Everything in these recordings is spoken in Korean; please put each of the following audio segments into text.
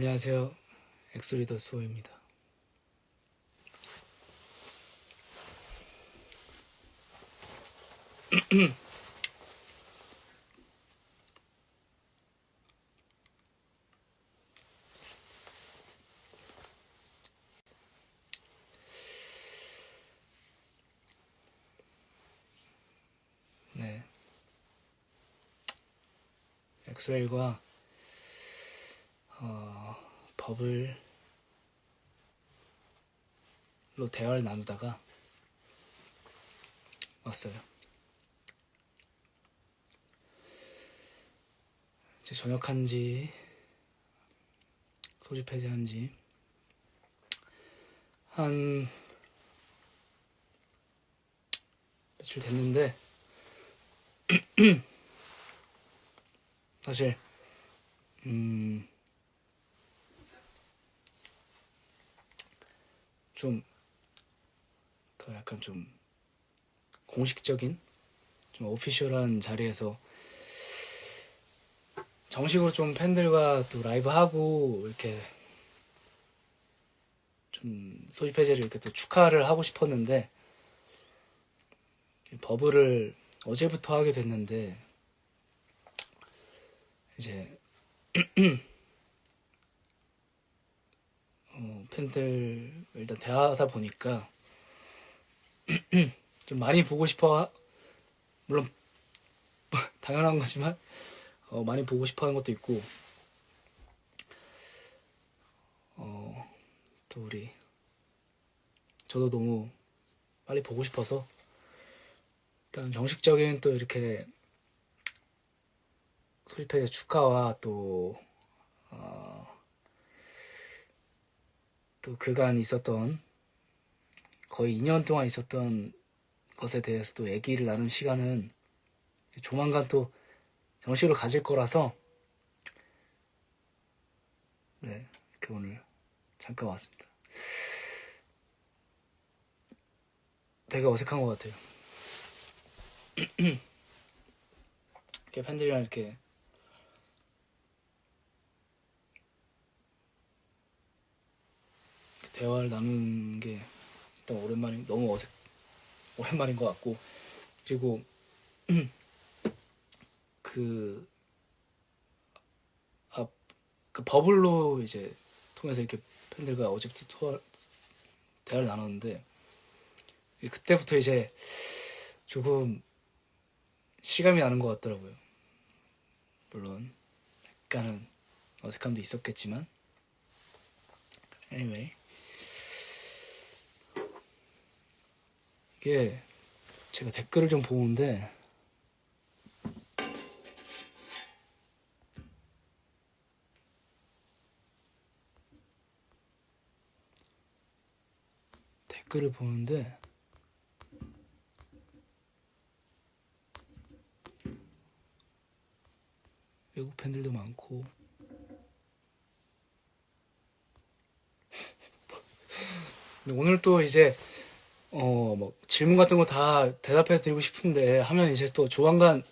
안녕하세요. 엑소리더 수호입니다. 네. 엑소엘과 어, 버블로 대화를 나누다가 왔어요. 이제 전역한 지 소집 해제한 지 한 며칠 됐는데 사실 음, 좀 더 약간 좀 공식적인 좀 오피셜한 자리에서 정식으로 좀 팬들과 또 라이브 하고 이렇게 좀 소집 해제를 이렇게 또 축하를 하고 싶었는데 버블을 어제부터 하게 됐는데 이제 어, 팬들 일단 대화하다 보니까 좀 많이 보고 싶어 물론 당연한 거지만 어, 많이 보고 싶어하는 것도 있고 어, 또 우리 저도 너무 빨리 보고 싶어서 일단 정식적인 또 이렇게 소집회 축하와 또, 어, 또 그간 있었던 거의 2년 동안 있었던 것에 대해서 또 얘기를 나눈 시간은 조만간 또 정식으로 가질 거라서 네, 이렇게 오늘 잠깐 왔습니다. 되게 어색한 것 같아요. 이렇게 팬들이랑 이렇게 대화를 나누는 게 일단 오랜만인 너무 어색 오랜만인 것 같고 그리고 그, 아, 그 버블로 이제 통해서 이렇게 팬들과 어제부터 토 대화를 나눴는데 그때부터 이제 조금 실감이 나는 것 같더라고요. 물론 약간은 어색함도 있었겠지만 anyway 이게 제가 댓글을 좀 보는데 댓글을 보는데 외국 팬들도 많고 오늘 또 이제 어 뭐 질문 같은 거 다 대답해 드리고 싶은데 하면 이제 또 조만간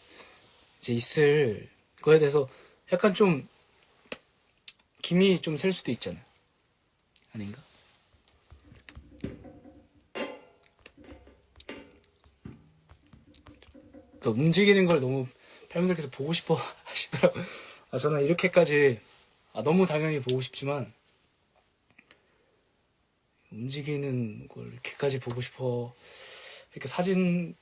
이제 있을 거에 대해서 약간 좀 김이 좀 셀 수도 있잖아요 아닌가? 그 움직이는 걸 너무 팬분들께서 보고 싶어 하시더라고요. 아, 저는 이렇게까지 아, 너무 당연히 보고 싶지만 움직이는 걸 이렇게까지 보고 싶어 이렇게 사진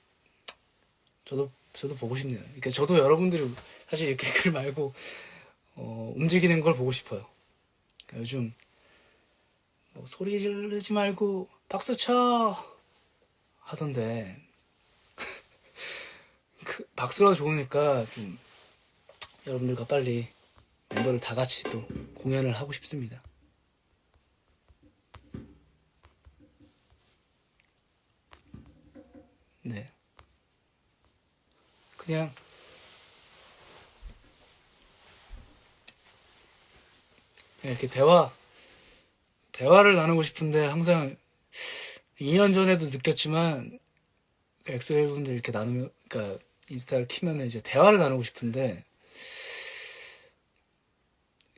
저도 저도 보고 싶네요. 그러니까 저도 여러분들이 사실 이렇게 글 말고 어, 움직이는 걸 보고 싶어요. 그러니까 요즘 뭐 소리 지르지 말고 박수 쳐 하던데 그 박수라도 좋으니까 좀 여러분들과 빨리 멤버들 다 같이 또 공연을 하고 싶습니다. 네. 그냥 이렇게 대화 대화를 나누고 싶은데 항상 2년 전에도 느꼈지만 엑셀 분들 이렇게 나누면 그러니까 인스타를 키면 이제 대화를 나누고 싶은데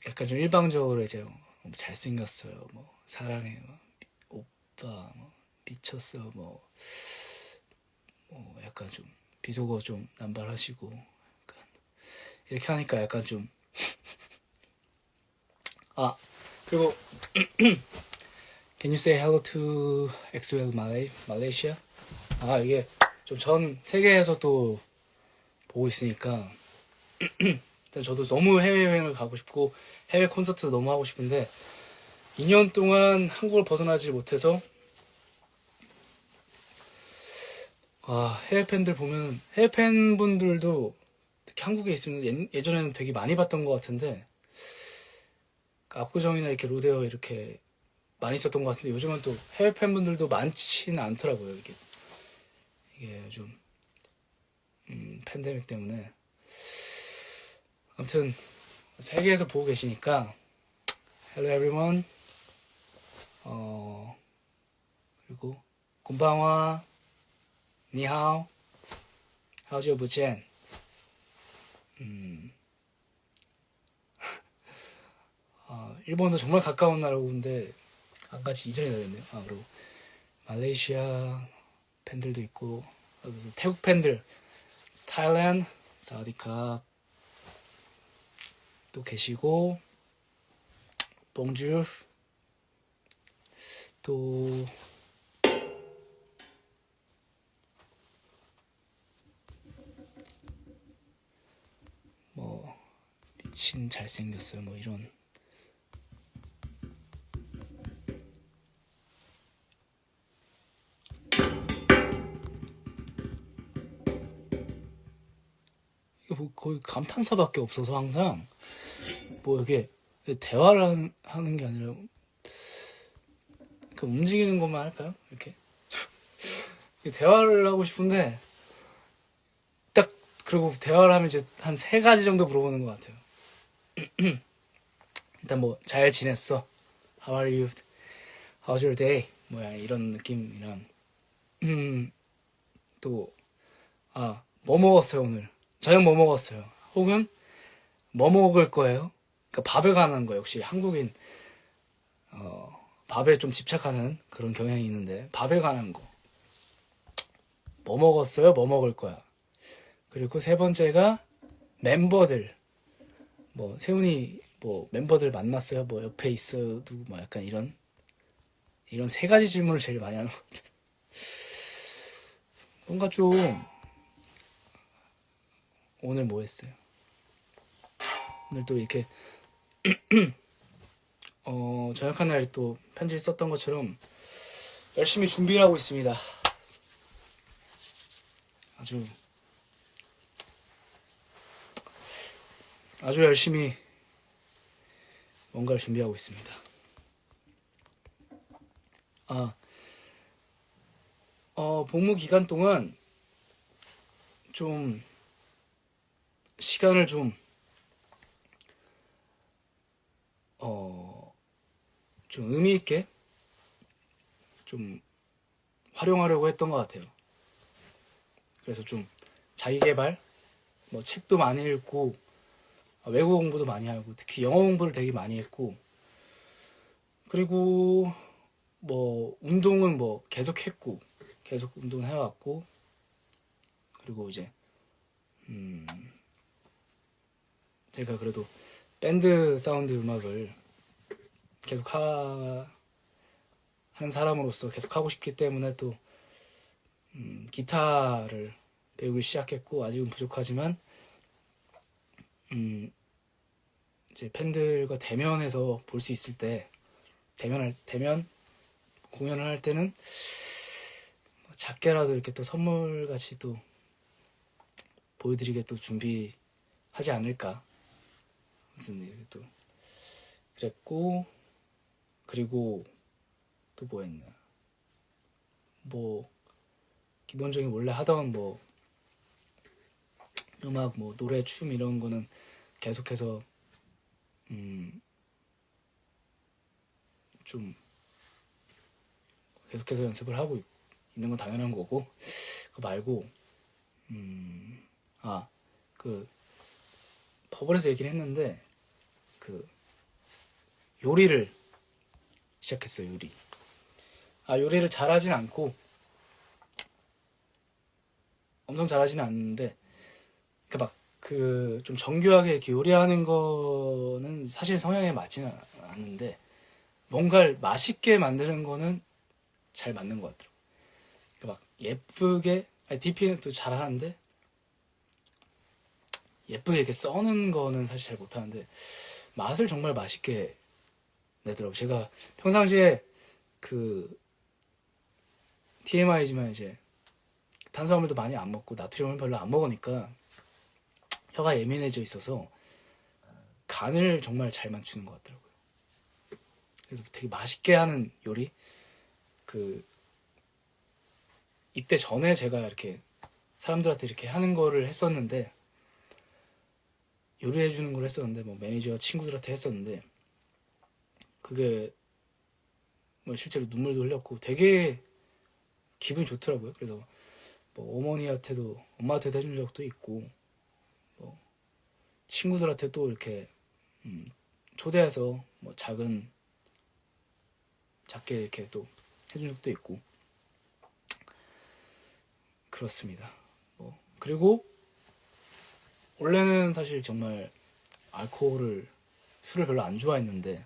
약간 좀 일방적으로 이제 뭐 잘생겼어요, 뭐 사랑해, 뭐, 미- 오빠, 뭐 미쳤어, 뭐, 뭐 약간 좀 비속어 좀 남발하시고 약간 이렇게 하니까 약간 좀 아, 그리고 Can you say hello to XL Malay, Malaysia? 아, 이게 좀 전 세계에서 또 보고 있으니까 일단 저도 너무 해외여행을 가고 싶고 해외 콘서트 너무 하고 싶은데 2년 동안 한국을 벗어나지 못해서 아, 해외 팬들 보면 해외 팬분들도 특히 한국에 있으면 예, 예전에는 되게 많이 봤던 것 같은데 그 압구정이나 이렇게 로데오 이렇게 많이 있었던 것 같은데 요즘은 또 해외 팬분들도 많지는 않더라고요 이게. 이게 요즘 음, 팬데믹 때문에. 아무튼 세계에서 보고 계시니까 Hello everyone. 어 그리고 곤방와 니하오. 하우지오 부첸 음. 아, 일본도 정말 가까운 나라인데 안 가지 이전이 되겠네요. 아 그리고 말레이시아 팬들도 있고 아, 태국 팬들 타일랜드 사우디캅 또 계시고 봉주 또 뭐 미친 잘생겼어요 뭐 이런 뭐 거의 감탄사밖에 없어서 항상 뭐 이게 대화를 하는, 하는 게 아니라 그 움직이는 것만 할까요? 이렇게 대화를 하고 싶은데 딱 그리고 대화를 하면 이제 한 세 가지 정도 물어보는 것 같아요. 일단 뭐 잘 지냈어? How are you? How's your day? 뭐야 이런 느낌이랑 음, 음또아 뭐 먹었어요 오늘? 저녁 뭐 먹었어요? 혹은 뭐 먹을 거예요? 그러니까 밥에 관한 거 역시 한국인 어, 밥에 좀 집착하는 그런 경향이 있는데 밥에 관한 거. 뭐 먹었어요? 뭐 먹을 거야? 그리고 세 번째가 멤버들. 뭐 세훈이 뭐 멤버들 만났어요? 뭐 옆에 있어 누구 뭐 약간 이런 이런 세 가지 질문을 제일 많이 하는 것 같아요. 뭔가 좀 오늘 뭐 했어요? 오늘 또 이렇게 어, 저녁한 날 또 편지를 썼던 것처럼 열심히 준비를 하고 있습니다. 아주 아주 열심히 뭔가를 준비하고 있습니다. 아, 어, 복무 기간 동안 좀 시간을 좀 어, 좀 의미 있게 좀 활용하려고 했던 것 같아요. 그래서 좀 자기 개발, 뭐 책도 많이 읽고 아, 외국어 공부도 많이 하고 특히 영어 공부를 되게 많이 했고. 그리고 뭐 운동은 뭐 계속 했고 계속 운동 해왔고. 그리고 이제 음 제가 그래도 밴드 사운드 음악을 계속 하, 하는 사람으로서 계속 하고 싶기 때문에 또 음, 기타를 배우기 시작했고 아직은 부족하지만 음, 이제 팬들과 대면해서 볼 수 있을 때 대면할 대면 공연을 할 때는 뭐 작게라도 이렇게 또 선물 같이 또 보여드리게 또 준비하지 않을까. 무슨 일또 그랬고 그리고 또 뭐 했나 뭐 기본적인 원래 하던 뭐 음악 뭐 노래 춤 이런 거는 계속해서 음 좀 계속해서 연습을 하고 있- 있는 건 당연한 거고 그거 말고 음 아그 버블에서 얘기를 했는데 그 요리를 시작했어요. 요리. 아 요리를 잘하진 않고 엄청 잘하지는 않는데 그러니까 막 그 좀 정교하게 요리하는 거는 사실 성향에 맞지는 않는데 뭔가를 맛있게 만드는 거는 잘 맞는 것 같더라고요. 그러니까 막 예쁘게 아니 DP는 또 잘하는데 예쁘게 이렇게 써는 거는 사실 잘 못하는데 맛을 정말 맛있게 내더라고요. 제가 평상시에 그 TMI지만 이제 탄수화물도 많이 안 먹고 나트륨을 별로 안 먹으니까 혀가 예민해져 있어서 간을 정말 잘 맞추는 것 같더라고요. 그래서 되게 맛있게 하는 요리 그 입대 전에 제가 이렇게 사람들한테 이렇게 하는 거를 했었는데 요리해 주는 걸 했었는데 뭐 매니저 친구들한테 했었는데 그게 뭐 실제로 눈물도 흘렸고 되게 기분이 좋더라고요. 그래서 뭐 어머니한테도 엄마한테도 해준 적도 있고 뭐 친구들한테 또 이렇게 음, 초대해서 뭐 작은 작게 이렇게 또 해준 적도 있고 그렇습니다. 뭐 그리고 원래는 사실 정말 알코올을 술을 별로 안 좋아했는데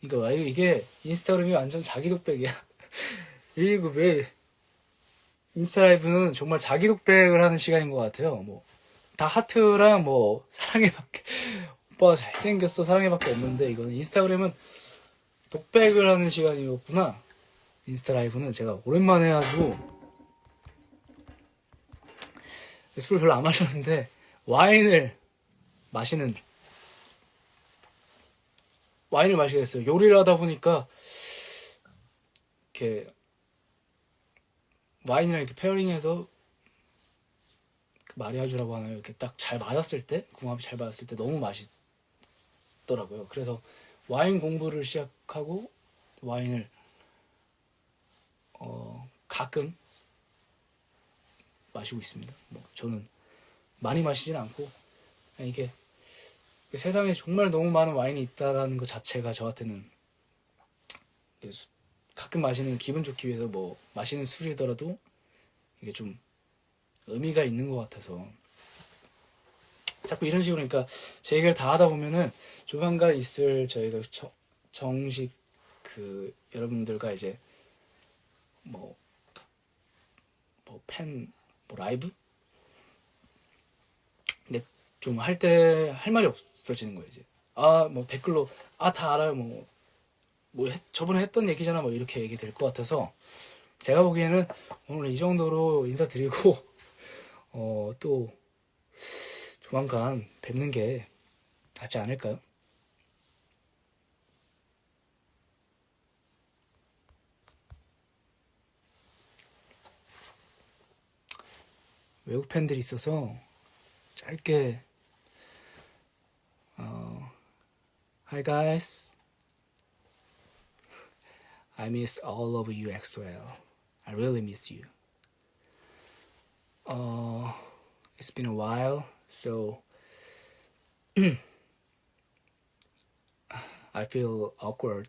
그러니까 와, 이게 인스타그램이 완전 자기 독백이야. 이거 왜 인스타 라이브는 정말 자기 독백을 하는 시간인 것 같아요. 뭐 다 하트랑 뭐 사랑해밖에 오빠 잘생겼어 사랑해밖에 없는데 이거는 인스타그램은 독백을 하는 시간이었구나. 인스타 라이브는 제가 오랜만에 해가지고 술을 별로 안 마셨는데 와인을 마시는 와인을 마시게 됐어요. 요리를 하다 보니까 이렇게 와인이랑 이렇게 페어링해서 그 마리아주라고 하나요? 이렇게 딱 잘 맞았을 때 궁합이 잘 맞았을 때 너무 맛있더라고요. 그래서 와인 공부를 시작하고 와인을 어, 가끔 마시고 있습니다. 뭐 저는 많이 마시진 않고 이게 세상에 정말 너무 많은 와인이 있다라는 것 자체가 저한테는 가끔 마시는 기분 좋기 위해서 뭐 마시는 술이더라도 이게 좀 의미가 있는 것 같아서. 자꾸 이런 식으로 그러니까 제 얘기를 다 하다 보면은 조만간 있을 저희가 저- 정식 그 여러분들과 이제 뭐 뭐 팬뭐 라이브? 근데 좀 할 때 할 말이 없어지는 거예요 이제. 아 뭐 댓글로 아 다 알아요 뭐. 뭐 저번에 했던 얘기잖아 뭐 이렇게 얘기 될 것 같아서 제가 보기에는 오늘 이 정도로 인사드리고 어 또 조만간 뵙는 게 낫지 않을까요? 외국 팬들이 있어서 짧게 어, Hi guys I miss all of you as well I really miss you uh, It's been a while so I feel awkward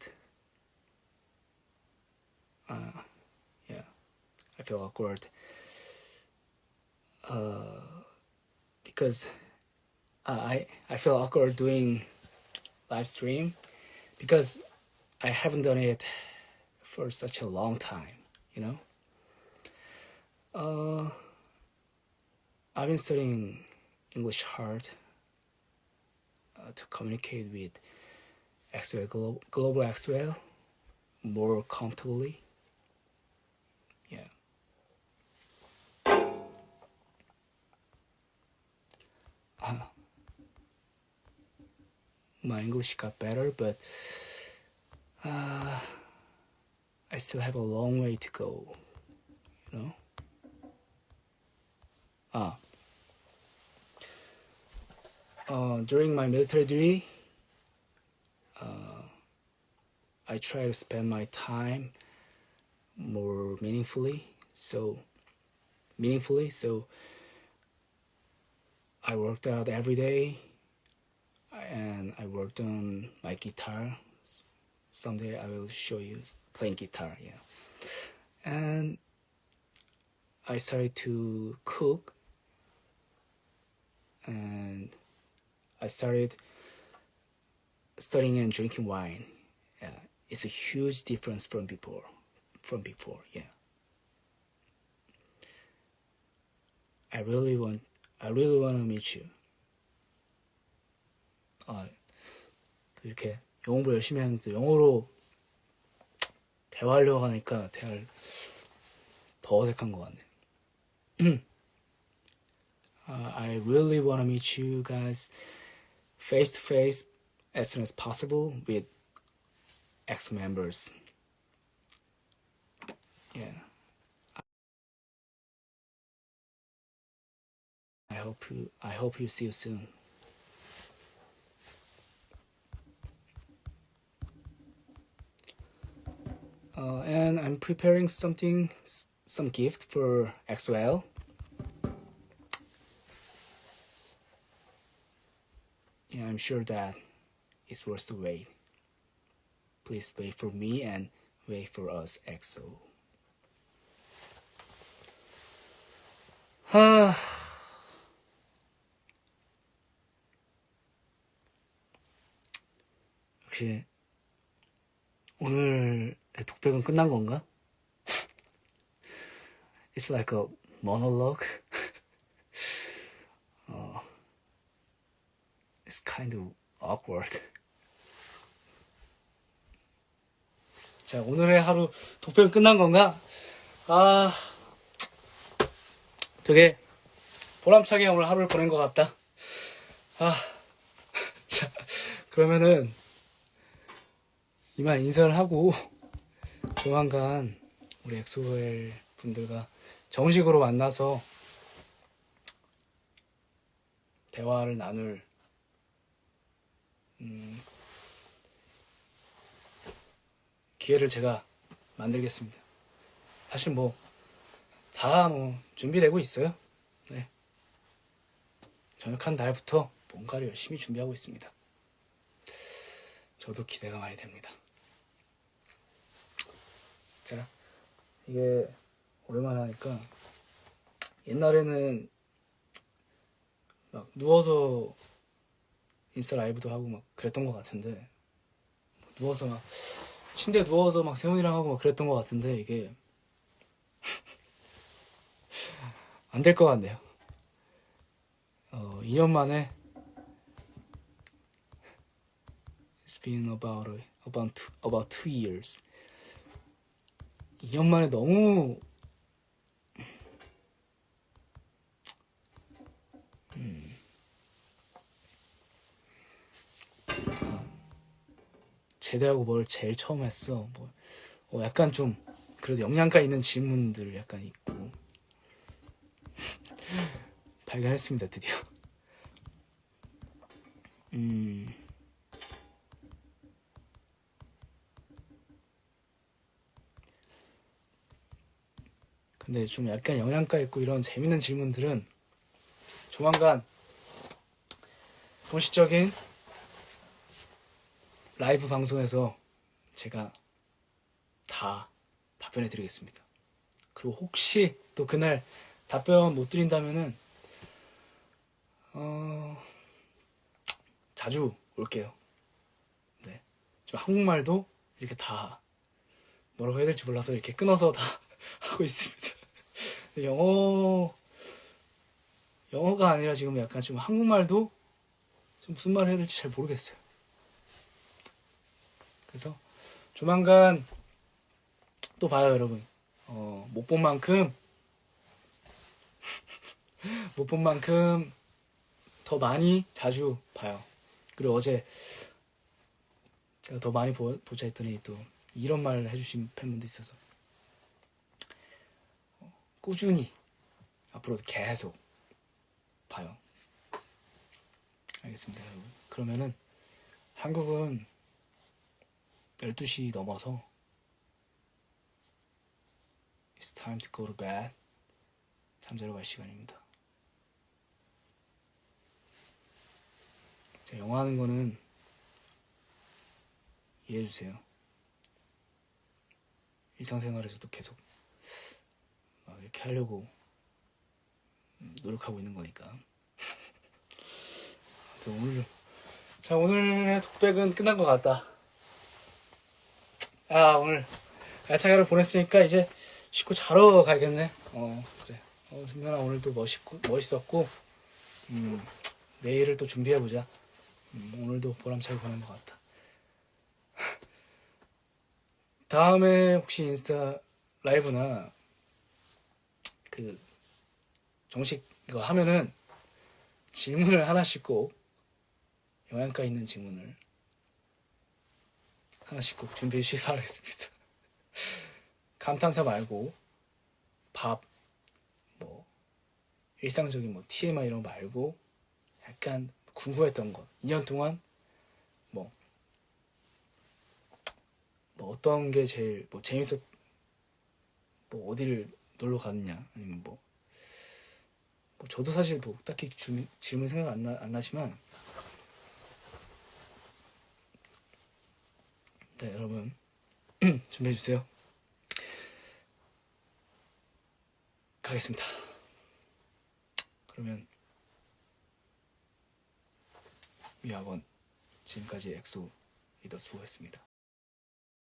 uh, yeah I feel awkward uh, because I I feel awkward doing live stream because I haven't done it for such a long time, you know. Uh, I've been studying English hard uh, to communicate with XWell Global, Global XWell more comfortably. Yeah. my English got better, but uh, I still have a long way to go. You know. Ah. Uh, during my military duty, uh, I try to spend my time more meaningfully. So meaningfully. So I worked out every day. And I worked on my guitar. Someday I will show you playing guitar. Yeah, and I started to cook, and I started studying and drinking wine. Yeah, it's a huge difference from before. From before, yeah. I really want, I really want to meet you. 아, 또 이렇게 영어 공부 열심히 하는데 영어로 대화하려고 하니까 대화를 더 어색한 것 같네. uh, I really want to meet you guys face to face as soon as possible with ex members. Yeah. I hope you I hope you see you soon. Uh, and I'm preparing something, some gift for XOL. Yeah, I'm sure that it's worth the wait. Please wait for me and wait for us, EXO. 하... 혹시 오늘 독백은 끝난 건가? It's like a monologue. Kind of awkward. 자, 오늘의 하루 독백은 끝난 건가? 아, 되게 보람차게 오늘 하루를 보낸 것 같다. 아, 자, 그러면은 이만 인사를 하고 조만간 우리 엑소엘 분들과 정식으로 만나서 대화를 나눌 음, 기회를 제가 만들겠습니다. 사실 뭐 다 뭐 준비되고 있어요. 네. 전역한 날부터 뭔가를 열심히 준비하고 있습니다. 저도 기대가 많이 됩니다. 자, 이게 오랜만에 하니까 옛날에는 막 누워서 인스타 라이브도 하고 막 그랬던 것 같은데 누워서 막 침대에 누워서 막 세훈이랑 하고 막 그랬던 것 같은데 이게 안 될 것 같네요. 어, 2년 만에 It's been about about two, about two years. 2년 만에 너무 음. 제대하고 뭘 제일 처음 했어. 뭐 어, 약간 좀 그래도 영양가 있는 질문들 약간 있고 발견했습니다 드디어. 음. 근데 좀 약간 영양가 있고 이런 재밌는 질문들은 조만간 공식적인 라이브 방송에서 제가 다 답변해 드리겠습니다. 그리고 혹시 또 그날 답변 못 드린다면은 어 자주 올게요. 네. 좀 한국말도 이렇게 다 뭐라고 해야 될지 몰라서 이렇게 끊어서 다 하고 있습니다. 영어 영어가 아니라 지금 약간 좀 한국말도 좀 무슨 말을 해야 될지 잘 모르겠어요. 그래서 조만간 또 봐요, 여러분. 어, 못 본 만큼 못 본 만큼 더 많이 자주 봐요. 그리고 어제 제가 더 많이 보, 보자 했더니 또 이런 말 해주신 팬분도 있어서 꾸준히 앞으로도 계속 봐요. 알겠습니다, 여러분. 그러면은 한국은 12시 넘어서 It's time to go to bed. 잠자러 갈 시간입니다. 제가 영화 하는 거는 이해해 주세요. 일상생활에서도 계속 막 이렇게 하려고 음, 노력하고 있는 거니까. 오늘 자 오늘의 독백은 끝난 것 같다. 아 오늘 알차게 하루 보냈으니까 이제 씻고 자러 가야겠네. 어 그래. 어 준현아 오늘도 멋있고 멋있었고 음, 내일을 또 준비해 보자. 음, 오늘도 보람차게 보낸 것 같다. 다음에 혹시 인스타 라이브나 그 정식 이거 하면은 질문을 하나씩 꼭 영양가 있는 질문을 하나씩 꼭 준비해 주시기 바라겠습니다. 감탄사 말고 밥, 뭐 일상적인 뭐 TMI 이런 거 말고 약간 궁금했던 거 2년 동안 뭐, 뭐 어떤 게 제일 뭐 재밌었 뭐 어디를 놀러 갔냐 아니면 뭐, 뭐 저도 사실 뭐 딱히 주, 질문 생각 안, 나, 안 나지만 네 여러분. 준비해 주세요. 가겠습니다. 그러면 미학원 지금까지 엑소 리더 수호했습니다